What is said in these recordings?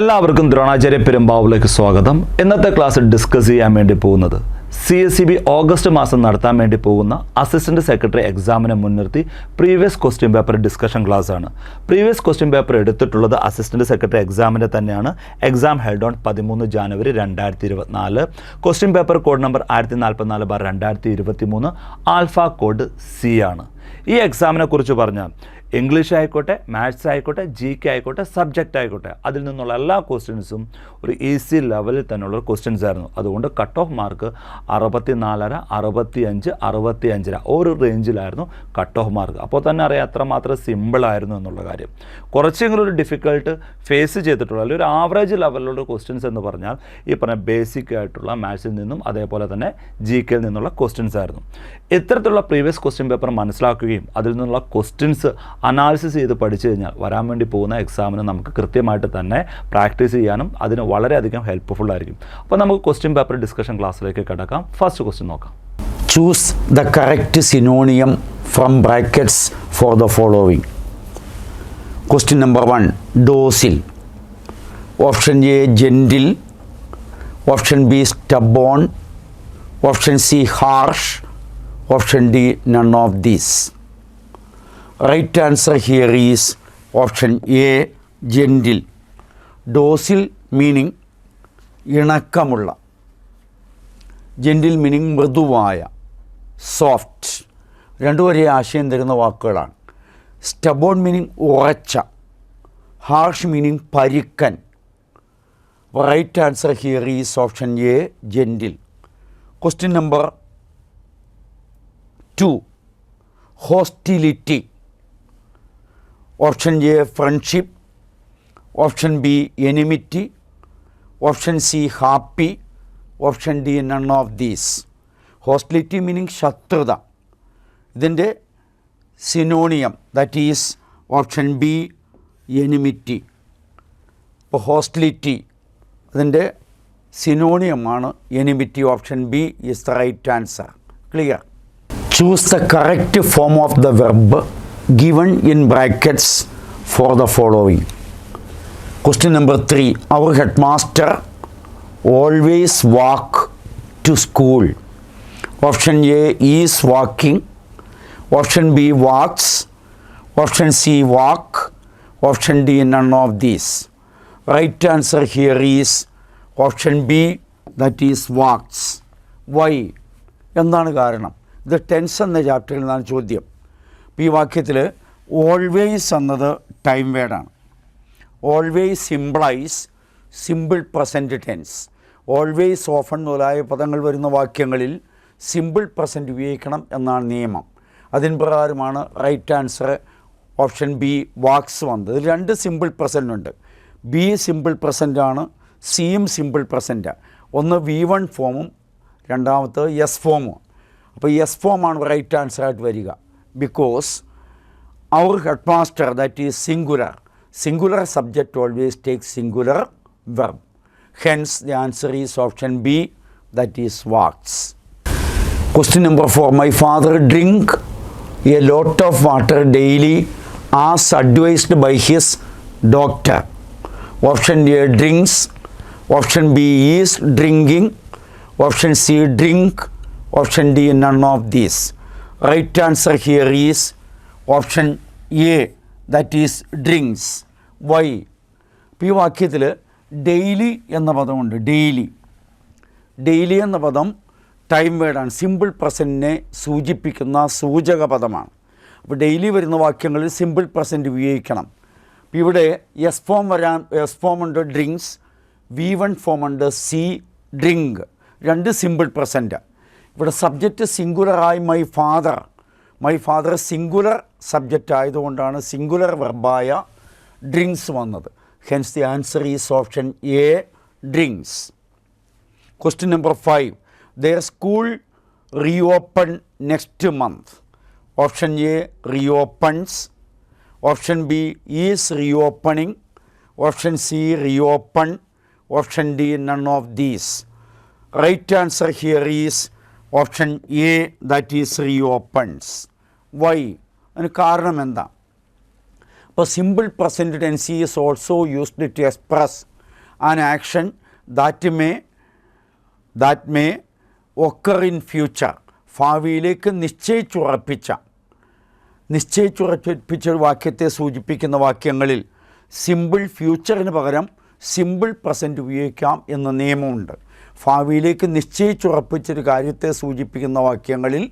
എല്ലാവർക്കും ദ്രോണാചാര്യ പെരുമ്പാവിലേക്ക് സ്വാഗതം. ഇന്നത്തെ ക്ലാസ് ഡിസ്കസ് ചെയ്യാൻ വേണ്ടി പോകുന്നത് C S C B August മാസം നടത്താൻ വേണ്ടി പോകുന്ന അസിസ്റ്റന്റ് സെക്രട്ടറി എക്സാമിനെ മുൻനിർത്തി previous question paper discussion class ആണ്. പ്രീവിയസ് ക്വസ്റ്റ്യൻ പേപ്പർ എടുത്തിട്ടുള്ളത് അസിസ്റ്റന്റ് സെക്രട്ടറി എക്സാമിന്റെ തന്നെയാണ്. എക്സാം ഹെൽഡ് ഓൺ പതിമൂന്ന് ജാനുവരി രണ്ടായിരത്തി ഇരുപത്തിനാല് ക്വസ്റ്റ്യൻ പേപ്പർ കോഡ് നമ്പർ ആയിരത്തി നാൽപ്പത്തിനാല് ബാർ രണ്ടായിരത്തി ഇരുപത്തി മൂന്ന് ആൽഫ കോഡ് സി ആണ്. ഈ എക്സാമിനെ കുറിച്ച് പറഞ്ഞാൽ ഇംഗ്ലീഷ് ആയിക്കോട്ടെ മാത്സ് ആയിക്കോട്ടെ ജി കെ ആയിക്കോട്ടെ സബ്ജക്റ്റ് ആയിക്കോട്ടെ അതിൽ നിന്നുള്ള എല്ലാ ക്വസ്റ്റ്യൻസും ഒരു ഈസി ലെവലിൽ തന്നെയുള്ള ക്വസ്റ്റ്യൻസ് ആയിരുന്നു അതുകൊണ്ട് കട്ട് ഓഫ് മാർക്ക് അറുപത്തി നാലര അറുപത്തി അഞ്ച് അറുപത്തി അഞ്ചര ഓരോ റേഞ്ചിലായിരുന്നു കട്ട് ഓഫ് മാർക്ക് അപ്പോൾ തന്നെ അറിയാം അത്രമാത്രം സിമ്പിളായിരുന്നു എന്നുള്ള കാര്യം. കുറച്ചെങ്കിലും ഒരു ഡിഫിക്കൽട്ട് ഫേസ് ചെയ്തിട്ടുള്ള അല്ലെങ്കിൽ ഒരു ആവറേജ് ലെവലിലുള്ള ക്വസ്റ്റ്യൻസ് എന്ന് പറഞ്ഞാൽ ഈ പറഞ്ഞ ബേസിക് ആയിട്ടുള്ള മാത്സിൽ നിന്നും അതേപോലെ തന്നെ ജി കെയിൽ നിന്നുള്ള ക്വസ്റ്റ്യൻസ് ആയിരുന്നു. ഇത്തരത്തിലുള്ള പ്രീവിയസ് ക്വസ്റ്റ്യൻ പേപ്പർ മനസ്സിലാക്കുകയും അതിൽ നിന്നുള്ള ക്വസ്റ്റ്യൻസ് അനാലിസിസ് ചെയ്ത് പഠിച്ചു കഴിഞ്ഞാൽ വരാൻ വേണ്ടി പോകുന്ന എക്സാമിന് നമുക്ക് കൃത്യമായിട്ട് തന്നെ പ്രാക്ടീസ് ചെയ്യാനും അതിന് വളരെയധികം ഹെൽപ്ഫുൾ ആയിരിക്കും. അപ്പോൾ നമുക്ക് ക്വസ്റ്റ്യൻ പേപ്പർ ഡിസ്കഷൻ ക്ലാസ്സിലേക്ക് കിടക്കാം. ഫസ്റ്റ് ക്വസ്റ്റ്യൻ നോക്കാം. Choose the correct synonym from brackets for the following question number one docile option A gentle option B stubborn option C harsh. Option D none of these right answer here is option A gentle. Docile meaning ഇണക്കമുള്ള. Gentle meaning മൃദുവായ soft രണ്ടു ഒരേ ആശയം തരുന്ന വാക്കുകളാണ്. Stubborn meaning ഉറച്ച. Harsh meaning പരിക്കൻ. Right answer here is option A gentle question number two hostility option A friendship option B enmity option C happy option D none of these hostility meaning ശത്രുത. ഇതിന്റെ synonym that is option B enmity ഇപ്പോൾ hostility അതിന്റെ സിനോണിയമാണ് enmity option B is the right answer clear Choose the correct form of the verb given in brackets for the following Question number three Our headmaster always walk to school. Option A is walking. Option B walks. Option C walk. Option D none of these. Right answer here is option B that is walks. Why? എന്താണ് കാരണം ഇത് tense എന്ന ചാപ്റ്ററിൽ നിന്നാണ് ചോദ്യം. ഈ വാക്യത്തിൽ always എന്നത് ടൈം വേർഡാണ് always implies simple present tense always often മുതലായ പദങ്ങൾ വരുന്ന വാക്യങ്ങളിൽ സിമ്പിൾ പ്രസന്റ് ഉപയോഗിക്കണം എന്നാണ് നിയമം. അതിന് പ്രകാരമാണ് right answer option B walks വന്നത്. ഇതിൽ രണ്ട് സിമ്പിൾ പ്രസന്റ് ഉണ്ട്. ബി സിമ്പിൾ പ്രസന്റ് ആണ് സിയും സിമ്പിൾ പ്രസന്റാണ് ഒന്ന് വി വൺ ഫോമും രണ്ടാമത്തെ എസ് ഫോമും അപ്പോൾ എസ് ഫോമാണ് റൈറ്റ് ആൻസർ ആയിട്ട് വരിക because our headmaster that is singular singular subject always takes singular verb hence the answer is option b that is walks question number 4 my father drink a lot of water daily as advised by his doctor option a drinks option b is drinking option c drink Option D none of these right answer here is option A that is drinks why ഇപ്പോൾ ഈ വാക്യത്തിൽ daily എന്ന പദമുണ്ട് daily daily എന്ന പദം time വേർഡാണ് simple പ്രസന്റിനെ സൂചിപ്പിക്കുന്ന സൂചക പദമാണ്. അപ്പോൾ ഡെയിലി വരുന്ന വാക്യങ്ങളിൽ സിമ്പിൾ പ്രസന്റ് ഉപയോഗിക്കണം. ഇവിടെ എസ് ഫോം വരാൻ എസ് ഫോം ഉണ്ട് ഡ്രിങ്ക്സ് വി വൺ ഫോം ഉണ്ട് സി ഡ്രിങ്ക് രണ്ട് സിമ്പിൾ പ്രസന്റ് ഇവിടെ subject സിംഗുലറായി my father my father singular subject ആയതുകൊണ്ടാണ് സിംഗുലർ വെർബായ ഡ്രിങ്ക്സ് വന്നത്. Hence the answer is option A drinks question number five their school reopen next month option A reopens option B is reopening option C reopen option D none of these right answer here is option A that is reopens why? അതിന് കാരണം എന്താ? അപ്പോൾ simple present tense is also used to express an action that may that may occur in future. ഭാവിയിലേക്ക് നിശ്ചയിച്ചുറപ്പിച്ച നിശ്ചയിച്ചുറപ്പിച്ച ഒരു വാക്യത്തെ സൂചിപ്പിക്കുന്ന വാക്യങ്ങളിൽ സിമ്പിൾ ഫ്യൂച്ചറിന് പകരം സിമ്പിൾ പ്രസന്റ് ഉപയോഗിക്കാം എന്ന നിയമമുണ്ട്. ഭാവിയിലേക്ക് നിശ്ചയിച്ചുറപ്പിച്ചൊരു കാര്യത്തെ സൂചിപ്പിക്കുന്ന വാക്യങ്ങളിൽ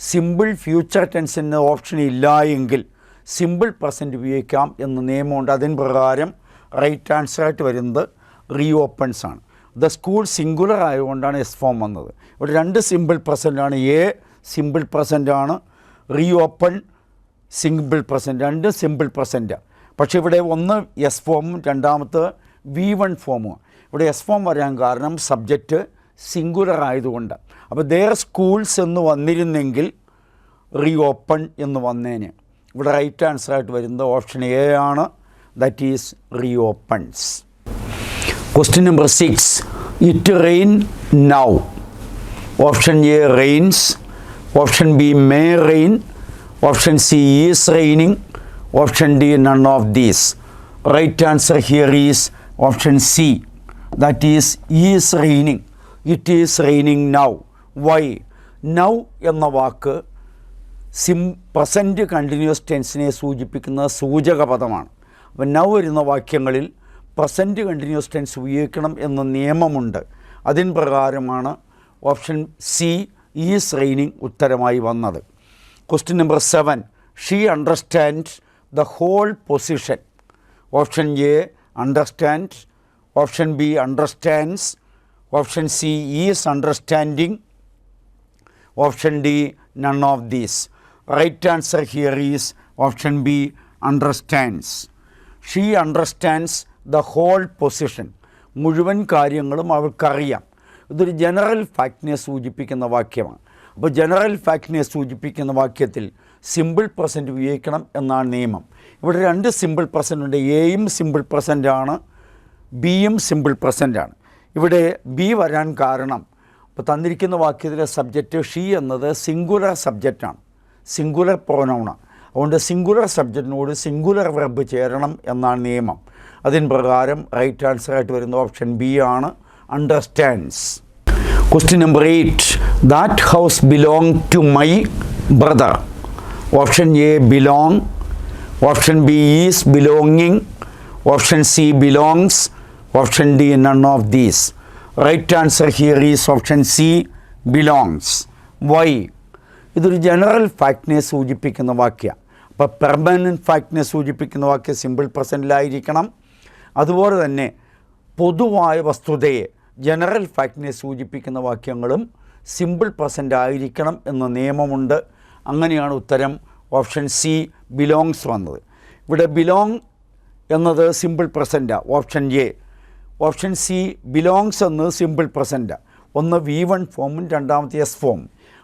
സിമ്പിൾ ഫ്യൂച്ചർ ടെൻസിന് ഓപ്ഷൻ ഇല്ല എങ്കിൽ സിമ്പിൾ പ്രസന്റ് ഉപയോഗിക്കാം എന്ന നിയമമുണ്ട്. അതിന് പ്രകാരം റൈറ്റ് ആൻസറായിട്ട് വരുന്നത് റീ ഓപ്പൺസ് ആണ്. ദ സ്കൂൾ സിംഗുലർ ആയതുകൊണ്ടാണ് എസ് ഫോം വന്നത്. ഇവിടെ രണ്ട് സിമ്പിൾ പ്രസന്റ് ആണ്. എ സിമ്പിൾ പ്രസന്റ് ആണ് റീ ഓപ്പൺ സിമ്പിൾ പ്രസന്റ് രണ്ട് സിമ്പിൾ പ്രസന്റാണ് പക്ഷേ ഇവിടെ ഒന്ന് എസ് ഫോമും രണ്ടാമത്തെ വി വൺ ഫോമും ഇവിടെ എസ് ഫോം വരാൻ കാരണം സബ്ജക്റ്റ് സിംഗുലർ ആയതുകൊണ്ട്. അപ്പോൾ ദേർ സ്കൂൾസ് എന്ന് വന്നിരുന്നെങ്കിൽ റീ ഓപ്പൺ എന്ന് വന്നേന്. ഇവിടെ റൈറ്റ് ആൻസർ ആയിട്ട് വരുന്നത് ഓപ്ഷൻ എ ആണ്. That is reopens question number six it rain now option A rains option B may rain option C is raining option D none of these right answer here is option C That is is raining. It is raining now. Why? Now എന്ന വാക്ക് സിം present continuous ടെൻസിനെ സൂചിപ്പിക്കുന്ന സൂചക പദമാണ് അപ്പം now വരുന്ന വാക്യങ്ങളിൽ പ്രസന്റ് കണ്ടിന്യൂസ് ടെൻസ് ഉപയോഗിക്കണം എന്ന നിയമമുണ്ട് അതിൻ പ്രകാരമാണ് ഓപ്ഷൻ സി ഈസ് റെയിനിങ് ഉത്തരമായി വന്നത് question number seven she understand the whole position option A understand option B understands option C is understanding option D none of these. Right answer here is option B understands. She understands the whole position. മുഴുവൻ കാര്യങ്ങളും അവൾക്കറിയാം. ഇതൊരു general ഫാക്റ്റിനെ സൂചിപ്പിക്കുന്ന വാക്യമാണ്. അപ്പോൾ general ഫാക്റ്റിനെ സൂചിപ്പിക്കുന്ന വാക്യത്തിൽ simple present ഉപയോഗിക്കണം എന്നാണ് നിയമം. ഇവിടെ രണ്ട് സിമ്പിൾ പ്രസന്റ് ഉണ്ട് എയും സിമ്പിൾ പ്രസന്റ് ആണ് ബിയും സിമ്പിൾ പ്രസന്റ് ആണ്. ഇവിടെ ബി വരാൻ കാരണം ഇപ്പോൾ തന്നിരിക്കുന്ന വാക്യത്തിലെ സബ്ജക്റ്റ് ഷീ എന്നത് സിംഗുലർ സബ്ജക്റ്റാണ് സിംഗുലർ പ്രോനൗണാണ് അതുകൊണ്ട് സിംഗുലർ സബ്ജക്റ്റിനോട് സിംഗുലർ വെർബ് ചേരണം എന്നാണ് നിയമം. അതിന് പ്രകാരം റൈറ്റ് ആൻസർ ആയിട്ട് വരുന്ന ഓപ്ഷൻ ബി ആണ് understands question number eight that house belong to my brother option A belong option B is belonging option C belongs option D none of these right answer here is option C belongs why ഇതൊരു general ഫാക്ടിനെ സൂചിപ്പിക്കുന്ന വാക്യ. അപ്പോൾ permanent ഫാക്ടിനെ സൂചിപ്പിക്കുന്ന വാക്യം simple പ്രസന്റിലായിരിക്കണം അതുപോലെ തന്നെ പൊതുവായ വസ്തുതയെ ജനറൽ ഫാക്ടിനെ സൂചിപ്പിക്കുന്ന വാക്യങ്ങളും സിമ്പിൾ പ്രസന്റ് ആയിരിക്കണം എന്ന നിയമമുണ്ട്. അങ്ങനെയാണ് ഉത്തരം ഓപ്ഷൻ സി ബിലോങ്സ് വന്നത്. ഇവിടെ ബിലോങ് എന്നത് simple പ്രസന്റാണ് option A option C belongs എന്ന് സിമ്പിൾ പ്രസന്റാണ് ഒന്ന് വി വൺ ഫോമും രണ്ടാമത്തെ എസ് ഫോം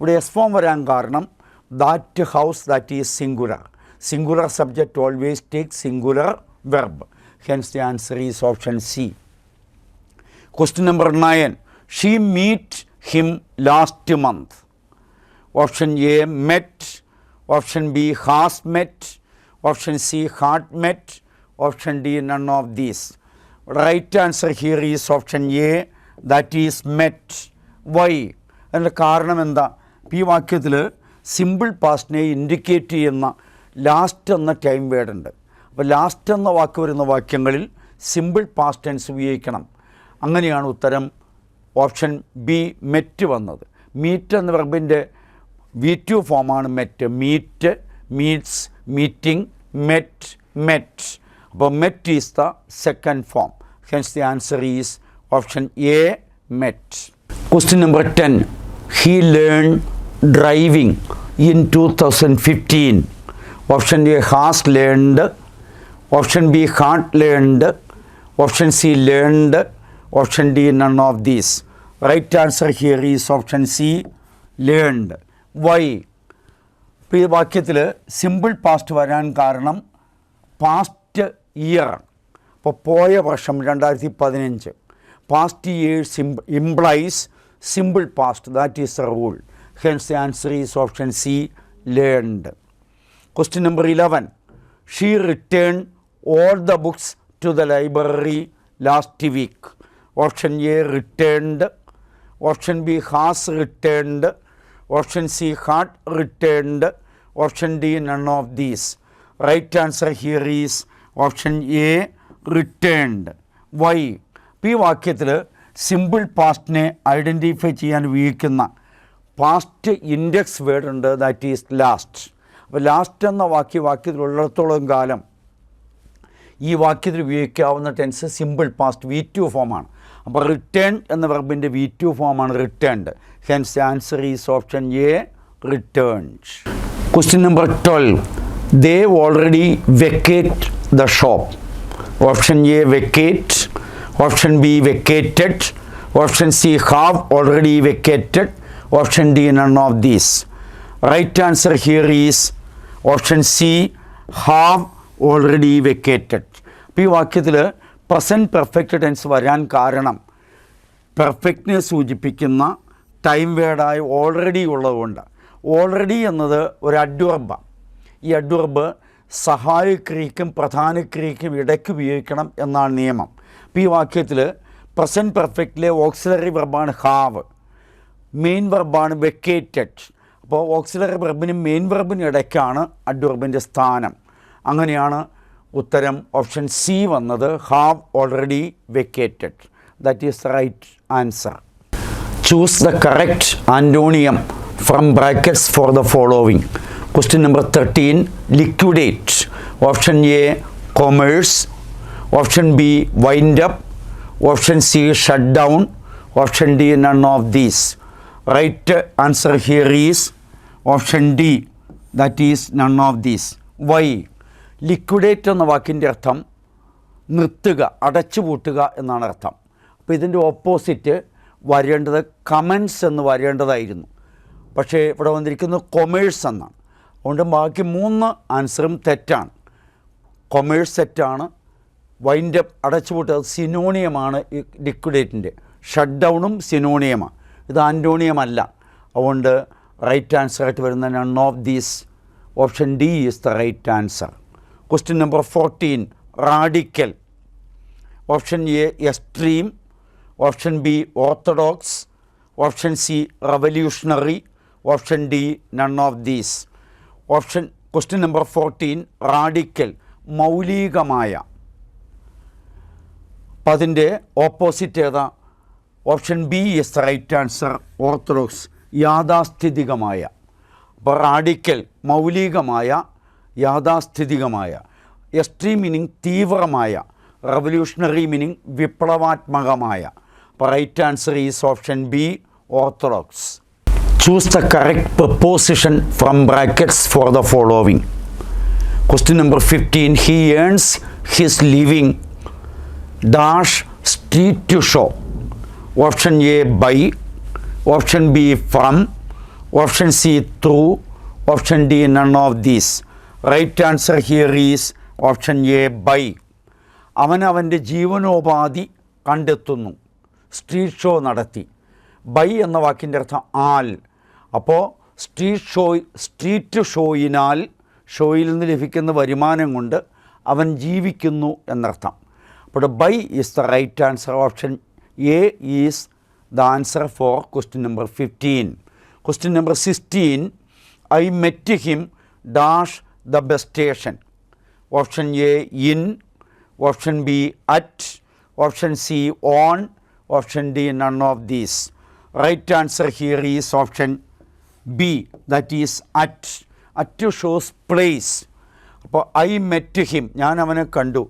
ഇവിടെ എസ് ഫോം വരാൻ കാരണം that house that is singular singular subject always take singular verb hence the answer is option C question number nine she meet him last month option A met option B has met option C had met option D none of these right answer here is option A that is met why അതിന്റെ കാരണം എന്താ? ഈ വാക്യത്തിൽ simple പാസ്റ്റിനെ indicate ചെയ്യുന്ന last എന്ന time word ഉണ്ട്. അപ്പോൾ ലാസ്റ്റ് എന്ന വാക്ക് വരുന്ന വാക്യങ്ങളിൽ സിമ്പിൾ പാസ്റ്റ് ടെൻസ് ഉപയോഗിക്കണം. അങ്ങനെയാണ് ഉത്തരം ഓപ്ഷൻ ബി മെറ്റ് വന്നത്. മീറ്റ് എന്ന വെർബിന്റെ വി ടു ഫോമാണ് met meet meets meeting met met അപ്പോൾ met is the second form hence the answer is option A met question number ten he learn driving in two thousand fifteen option A has learned option B had learned option C learned option D none of these right answer here is option C learned why ഇപ്പോൾ ഈ വാക്യത്തിൽ simple past വരാൻ കാരണം past year അപ്പോൾ പോയ വർഷം രണ്ടായിരത്തി പതിനഞ്ച് past years implies simple past that is a rule hence the answer is option C learned question number eleven she return all the books to the library last week option A returned option B has returned option C had returned option D none of these right answer here is option A returned why ഈ വാക്യത്തിൽ simple പാസ്റ്റിനെ identify ചെയ്യാൻ ഉപയോഗിക്കുന്ന past index word ഉണ്ട് that is last അപ്പോൾ last എന്ന വാക്യ വാക്യത്തിലുള്ളിടത്തോളം കാലം ഈ വാക്യത്തിൽ ഉപയോഗിക്കാവുന്ന tense simple past V two ഫോമാണ് അപ്പോൾ റിട്ടേൺ എന്ന വെർബിന്റെ വി ടു ഫോമാണ് returned hence answer is option A returned question number twelve they already vacate the shop option A vacate option B vacated option C have already vacated option D none of these right answer here is option C have already vacated അപ്പോൾ ഈ വാക്യത്തിൽ present perfect tense വരാൻ കാരണം പെർഫെക്റ്റിനെ സൂചിപ്പിക്കുന്ന time വേർഡായി already ഉള്ളതുകൊണ്ട്. Already എന്നത് ഒരു അഡ്വർബാണ് ഈ അഡ്വർബ് സഹായക്രിയക്കും പ്രധാനക്രിയക്കും ഇടയ്ക്ക് ഉപയോഗിക്കണം എന്നാണ് നിയമം. അപ്പോൾ ഈ വാക്യത്തിൽ പ്രസന്റ് പെർഫെക്റ്റിലെ ഓക്സിലറി വെർബാണ് ഹാവ് മെയിൻ വെർബാണ് വെക്കേറ്റഡ് അപ്പോൾ ഓക്സിലറി വെർബിനും മെയിൻ വെർബിനും ഇടയ്ക്കാണ് അഡ്വർബിന്റെ സ്ഥാനം. അങ്ങനെയാണ് ഉത്തരം ഓപ്ഷൻ സി വന്നത്. Have already vacated that is right answer choose the correct antonym from brackets for the following question number thirteen liquidate option A commerce option B wind up option C shut down option D none of these right answer here is option D that is none of these why liquidate എന്ന വാക്കിന്റെ അർത്ഥം നിർത്തുക അടച്ചുപൂട്ടുക എന്നാണ് അർത്ഥം. അപ്പോൾ ഇതിന്റെ opposite വരേണ്ടത് comments എന്ന് വരേണ്ടതായിരുന്നു. പക്ഷേ ഇവിടെ വന്നിരിക്കുന്നത് കൊമേഴ്സ് എന്നാണ്. അതുകൊണ്ട് ബാക്കി മൂന്ന് ആൻസറും തെറ്റാണ്. കൊമേഴ്സ് തെറ്റാണ്. വൈൻഡ് അപ്പ് അടച്ചുപൂട്ടുക സിനോണിയമാണ് ലിക്വിഡേറ്റിന്റെ ഷട്ട് ഡൗണും സിനോണിയമാണ്. ഇത് ആന്റോണിയമല്ല. അതുകൊണ്ട് റൈറ്റ് ആൻസർ ആയിട്ട് വരുന്ന none of these. Option D is the right answer. Question number fourteen radical. Option A extreme. Option B orthodox. Option C revolutionary. Option D none of these. Option question number fourteen radical മൗലികമായ. അപ്പം അതിന്റെ opposite ഏതാ? Option B the right answer orthodox യാഥാസ്ഥിതികമായ. അപ്പോൾ radical മൗലികമായ യാഥാസ്ഥിതികമായ. Extreme meaning തീവ്രമായ. Revolutionary meaning വിപ്ലവാത്മകമായ. അപ്പോൾ right answer is option B orthodox choose the correct preposition from brackets for the following question number fifteen he earns his living dash street to show option A by option B from option C through option D none of these right answer here is option A by അവൻ അവന്റെ ജീവനോപാധി കണ്ടെത്തുന്നു. Street show നടത്തി. By എന്ന വാക്കിന്റെ അർത്ഥം ആൽ. അപ്പോൾ street show street ഷോയിനാൽ ഷോയിൽ നിന്ന് ലഭിക്കുന്ന വരുമാനം കൊണ്ട് അവൻ ജീവിക്കുന്നു എന്നർത്ഥം. അപ്പോൾ by is the right answer option A is the answer for question number fifteen question number sixteen I met him dash the bus station option A in option B at option C on option D none of these right answer here is option B that is at at shows place അപ്പോൾ I met him ഞാൻ അവനെ കണ്ടു.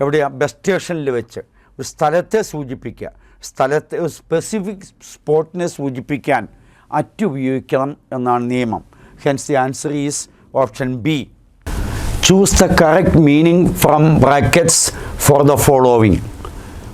എവിടെയാ? Bus സ്റ്റേഷനിൽ വെച്ച്. ഒരു സ്ഥലത്തെ സൂചിപ്പിക്കുക. സ്ഥലത്തെ ഒരു സ്പെസിഫിക് സ്പോട്ടിനെ സൂചിപ്പിക്കാൻ അറ്റ് ഉപയോഗിക്കണം എന്നാണ് നിയമം. Hence the answer is option B choose the correct meaning from brackets for the following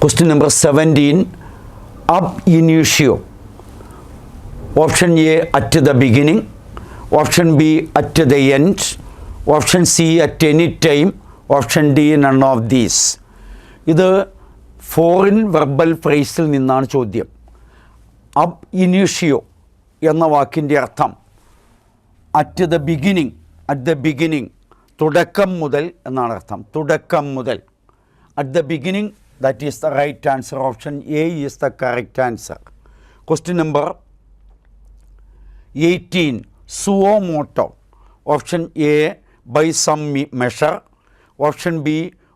question number seventeen ab initio option A at the beginning option B at the end option C at any time option D none of these ഇത് foreign verbal ഫ്രേസിൽ നിന്നാണ് ചോദ്യം. Ab initio എന്ന വാക്കിന്റെ അർത്ഥം at the beginning at the beginning തുടക്കം മുതൽ എന്നാണ് അർത്ഥം. തുടക്കം മുതൽ. At the beginning that is the right answer option A is the correct answer question number 18. Suo moto. Option A by some option B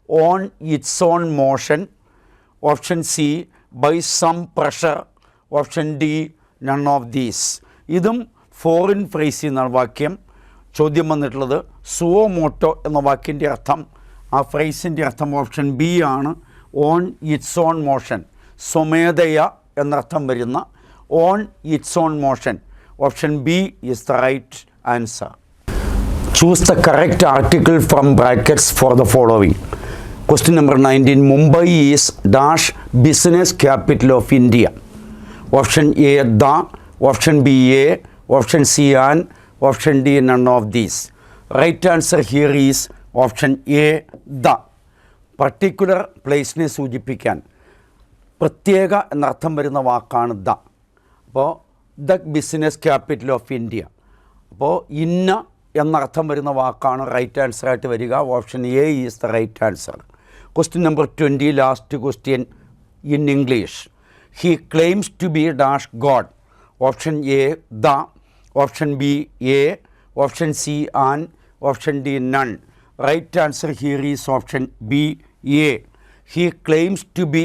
on its own motion. Option C by some pressure. Option D none of these. ഇതും foreign ഫ്രേസിൽ എന്നാണ് വാക്യം ചോദ്യം വന്നിട്ടുള്ളത് സുവോ motto എന്ന വാക്കിന്റെ അർത്ഥം ആ ഫ്രൈസിന്റെ അർത്ഥം ഓപ്ഷൻ ബി ആണ് ഓൺ ഇറ്റ്സ് ഓൺ മോഷൻ സ്വമേധയ എന്നർത്ഥം വരുന്ന on its own motion option B is the right answer Choose the correct article from brackets for the following. Question number 19. Mumbai is dash business capital of India. Option A, the. Option B, A. Option C, an. Option D, none of these. Right answer here is option A, the. Particular പ്ലേസിനെ സൂചിപ്പിക്കാൻ പ്രത്യേക എന്നർത്ഥം വരുന്ന വാക്കാണ് the അപ്പോൾ the business capital of India. അപ്പോൾ ഇന്ന എന്നർത്ഥം വരുന്ന വാക്കാണ് റൈറ്റ് ആൻസർ ആയിട്ട് വരിക. Option A is the right answer question number twenty last question in English he claims to be dash god option A the option B a option C an option D none right answer here is option B a he claims to be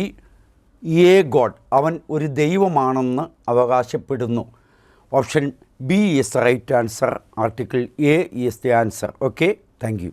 a god അവൻ ഒരു ദൈവമാണെന്ന് അവകാശപ്പെടുന്നു. Option B is right answer article a is the answer. Okay thank you.